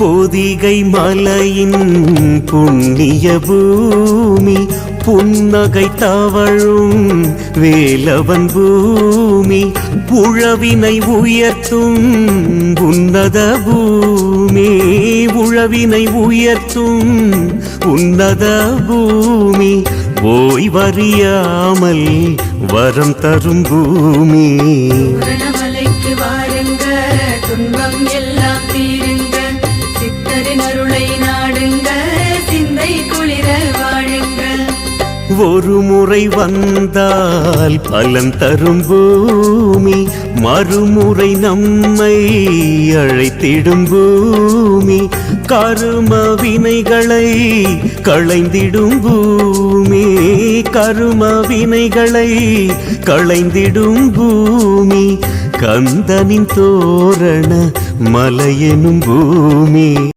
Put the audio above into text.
பொதிகை மலையின் புண்ணிய பூமி புன்னகை தவழும் வேலவன் பூமி உழவினை உயர்த்தும் உன்னத பூமி உழவினை உயர்த்தும் உன்னத பூமி. ஓய்வறியாமல் வரம் தரும் பூமி. துன்பம் எல்லாம் தீருங்க ஒரு முறை வந்தால் பலன் தரும் பூமி மறுமுறை நம்மை அழைத்திடும் பூமி. கரும வினைகளை களைந்திடும் பூமி கரும வினைகளை களைந்திடும் பூமி. கந்தனின் தோரண மலையெனும் பூமி.